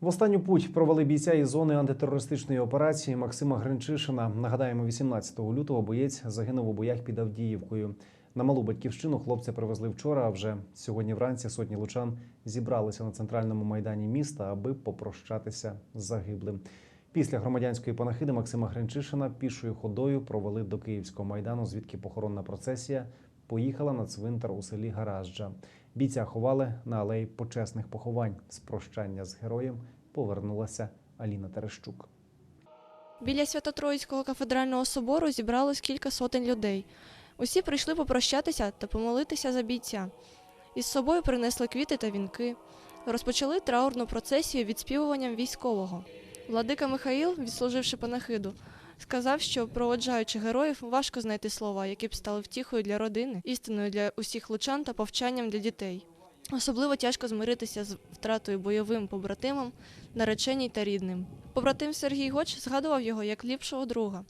В останню путь провели бійця із зони антитерористичної операції Максима Гринчишина. Нагадаємо, 18 лютого боєць загинув у боях під Авдіївкою. На малу батьківщину хлопця привезли вчора. А вже сьогодні вранці сотні лучан зібралися на центральному майдані міста, аби попрощатися з загиблим. Після громадянської панахиди Максима Гринчишина пішою ходою провели до Київського майдану, звідки похоронна процесія поїхала на цвинтар у селі Гаражджа. Бійця ховали на алеї почесних поховань. З прощання з героєм повернулася Аліна Терещук. Біля Свято-Троїцького кафедрального собору зібралось кілька сотень людей. Усі прийшли попрощатися та помолитися за бійця. Із собою принесли квіти та вінки. Розпочали траурну процесію відспівуванням військового. Владика Михаїл, відслуживши панахиду, сказав, що проводжаючи героїв, важко знайти слова, які б стали втіхою для родини, істиною для усіх лучан та повчанням для дітей. Особливо тяжко змиритися з втратою бойовим побратимом, нареченій та рідним. Побратим Сергій Гоч згадував його як ліпшого друга.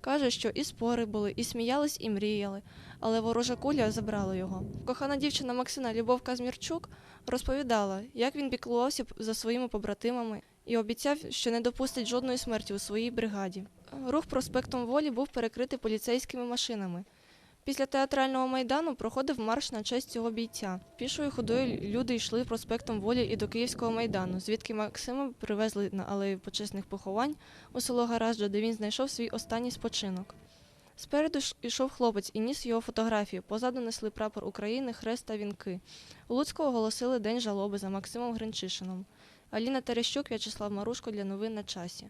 Каже, що і спори були, і сміялись, і мріяли, але ворожа куля забрала його. Кохана дівчина Максина Любов Казмірчук розповідала, як він піклувався за своїми побратимами і обіцяв, що не допустить жодної смерті у своїй бригаді. Рух проспектом Волі був перекритий поліцейськими машинами. Після театрального майдану проходив марш на честь цього бійця. Пішою ходою люди йшли проспектом Волі і до Київського майдану, звідки Максима привезли на алею почесних поховань у село Гаражджа, де він знайшов свій останній спочинок. Спереду ж ішов хлопець і ніс його фотографію. Позаду несли прапор України, хрест та вінки. У Луцьку оголосили день жалоби за Максимом Гринчишином. Аліна Терещук, В'ячеслав Марушко для новин на часі.